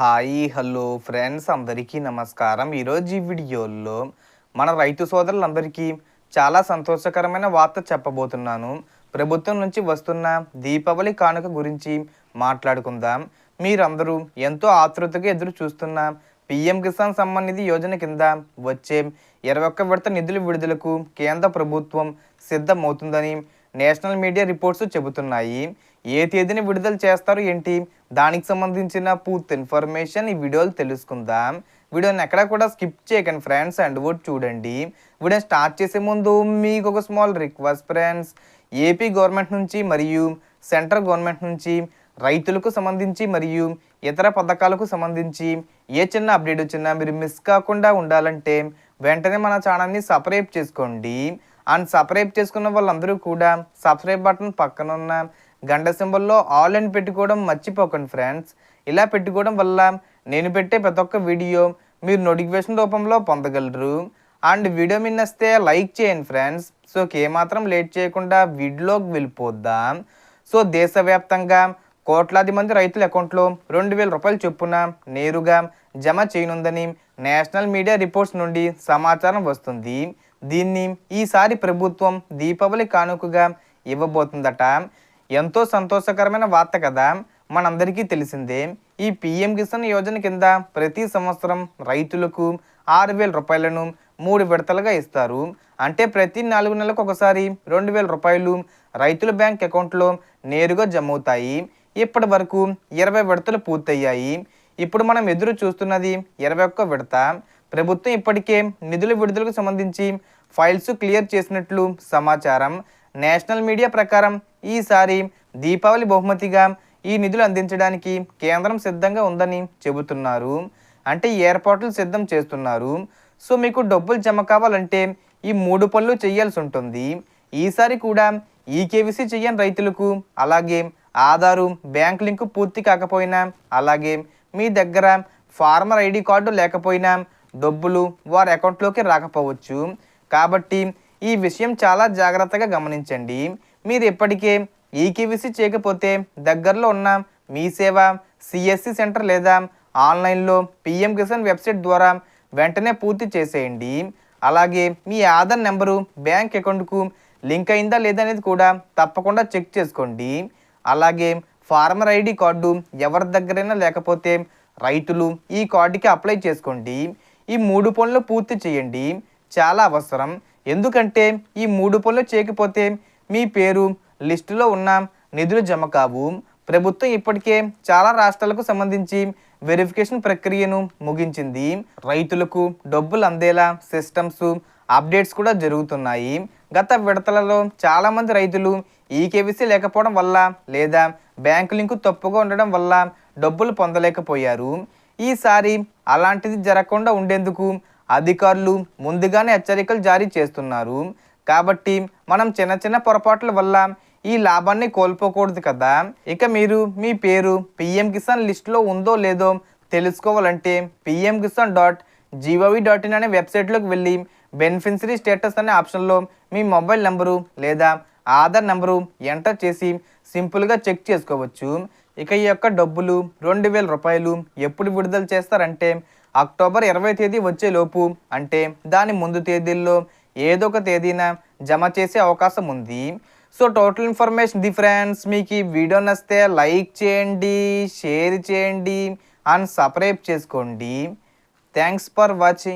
Hi hello friends అందరికీ నమస్కారం. ఈరోజు ఈ వీడియోలో మన రైతు సోదరులందరికీ చాలా సంతోషకరమైన వార్త చెప్పబోతున్నాను. ప్రభుత్వం నుంచి వస్తున్న దీపావళి కానుక గురించి మాట్లాడుకుందాం. మీరందరూ ఎంతో ఆతృతగా ఎదురు చూస్తున్న పిఎం కిసాన్ సమ్మాన్ నిధి యోజన కింద వచ్చే ఇరవై ఒక్క విడత నిధుల విడుదలకు కేంద్ర ప్రభుత్వం సిద్ధమవుతుందని నేషనల్ మీడియా రిపోర్ట్స్ చెబుతున్నాయి. ఏ తేదీని విడుదల చేస్తారు ఏంటి? దానికి సంబంధించిన పూర్తి ఇన్ఫర్మేషన్ ఈ వీడియోలో తెలుసుకుందాం. వీడియోని ఎక్కడ కూడా స్కిప్ చేయకండి ఫ్రెండ్స్ అండ్ కూడా చూడండి. వీడియో స్టార్ట్ చేసే ముందు మీకు ఒక small request friends. AP government నుంచి మరియు సెంట్రల్ గవర్నమెంట్ నుంచి రైతులకు సంబంధించి మరియు ఇతర పథకాలకు సంబంధించి ఏ చిన్న అప్డేట్ వచ్చినా మీరు మిస్ కాకుండా ఉండాలంటే వెంటనే మన ఛానల్ని సపరేట్ చేసుకోండి. అండ్ సబ్స్క్రైబ్ చేసుకున్న వాళ్ళందరూ కూడా సబ్స్క్రైబ్ బటన్ పక్కన ఉన్న గంట సింబల్లో ఆల్ అని పెట్టుకోవడం మర్చిపోకండి ఫ్రెండ్స్. ఇలా పెట్టుకోవడం వల్ల నేను పెట్టే ప్రతి ఒక్క వీడియో మీరు నోటిఫికేషన్ రూపంలో పొందగలరు. అండ్ వీడియో మిన్నస్తే లైక్ చేయండి ఫ్రెండ్స్. సో ఏమాత్రం లేట్ చేయకుండా వీడియోకి వెళ్ళిపోద్దాం సో దేశవ్యాప్తంగా కోట్లాది మంది రైతుల అకౌంట్లో రెండు వేల రూపాయలు చొప్పున నేరుగా జమ చేయనుందని నేషనల్ మీడియా రిపోర్ట్స్ నుండి సమాచారం వస్తుంది. దీన్ని ఈసారి ప్రభుత్వం దీపావళి కానుకగా ఇవ్వబోతుందట. ఎంతో సంతోషకరమైన వార్త కదా. మనందరికీ తెలిసిందే ఈ పిఎం కిసాన్ యోజన కింద ప్రతి సంవత్సరం రైతులకు ఆరు వేల రూపాయలను మూడు విడతలుగా ఇస్తారు. అంటే ప్రతి నాలుగు నెలలకు ఒకసారి రెండు వేల రూపాయలు రైతుల బ్యాంక్ అకౌంట్లో నేరుగా జమ అవుతాయి ఇప్పటి వరకు ఇరవై విడతలు పూర్తయ్యాయి. ఇప్పుడు మనం ఎదురు చూస్తున్నది ఇరవై ఒక్క విడత. ప్రభుత్వం ఇప్పటికే నిధుల విడుదలకు సంబంధించి ఫైల్స్ క్లియర్ చేసినట్లు సమాచారం. నేషనల్ మీడియా ప్రకారం ఈసారి దీపావళి బహుమతిగా ఈ నిధులు అందించడానికి కేంద్రం సిద్ధంగా ఉందని చెబుతున్నారు. అంటే ఏర్పాట్లు సిద్ధం చేస్తున్నారు. సో మీకు డబ్బులు జమ కావాలంటే ఈ మూడు పనులు చేయాల్సి ఉంటుంది. ఈసారి కూడా ఈకేవీసీ చేయని రైతులకు అలాగే ఆధారు బ్యాంక్ లింకు పూర్తి కాకపోయినా అలాగే మీ దగ్గర ఫార్మర్ ఐడి కార్డు లేకపోయినా డబ్బులు వారి అకౌంట్లోకి రాకపోవచ్చు. కాబట్టి ఈ విషయం చాలా జాగ్రత్తగా గమనించండి. మీరు ఇప్పటికే ఈకేవీసీ చేయకపోతే దగ్గరలో ఉన్న మీ సేవ సిఎస్సి సెంటర్ లేదా ఆన్లైన్లో పిఎం కిసాన్ వెబ్సైట్ ద్వారా వెంటనే పూర్తి చేసేయండి. అలాగే మీ ఆధార్ నెంబరు బ్యాంక్ అకౌంట్కు లింక్ అయిందా లేదా అనేది కూడా తప్పకుండా చెక్ చేసుకోండి. అలాగే ఫార్మర్ ఐడి కార్డు ఎవరి దగ్గరైనా లేకపోతే రైతులు ఈ కార్డుకి అప్లై చేసుకోండి. ఈ మూడు పనులు పూర్తి చేయండి. చాలా అవసరం. ఎందుకంటే ఈ మూడు పనులు చేయకపోతే మీ పేరు లిస్టులో ఉన్న నిధులు జమ కావు. ప్రభుత్వం ఇప్పటికే చాలా రాష్ట్రాలకు సంబంధించి వెరిఫికేషన్ ప్రక్రియను ముగించింది. రైతులకు డబ్బులు అందేలా సిస్టమ్స్ అప్డేట్స్ కూడా జరుగుతున్నాయి. గత విడతలలో చాలామంది రైతులు ఈకేవీసీ లేకపోవడం వల్ల లేదా బ్యాంకు లింకు తప్పుగా ఉండడం వల్ల డబ్బులు పొందలేకపోయారు. ఈసారి అలాంటిది జరగకుండా ఉండేందుకు అధికారులు ముందుగానే హెచ్చరికలు జారీ చేస్తున్నారు. కాబట్టి మనం చిన్న చిన్న పొరపాట్ల వల్ల ఈ లాభాన్ని కోల్పోకూడదు కదా. ఇక మీరు మీ పేరు పిఎం కిసాన్ లిస్టులో ఉందో లేదో తెలుసుకోవాలంటే PM Kisan dot G O V dot in అనే వెబ్సైట్లోకి వెళ్ళి బెనిఫిషరీ స్టేటస్ అనే ఆప్షన్లో మీ మొబైల్ నెంబరు లేదా ఆధార్ నెంబరు ఎంటర్ చేసి సింపుల్గా చెక్ చేసుకోవచ్చు. ఇక ఈ యొక్క డబ్బులు రెండు వేల రూపాయలు ఎప్పుడు విడుదల చేస్తారంటే అక్టోబర్ ఇరవై తేదీ వచ్చేలోపు. అంటే దాని ముందు తేదీల్లో ఏదో ఒక తేదీన జమ చేసే అవకాశం ఉంది. So total information the friends మీకు ఈ వీడియో నచ్చితే లైక్ చేయండి షేర్ చేయండి అండ్ సబ్స్క్రైబ్ చేసుకోండి. Thanks for watching.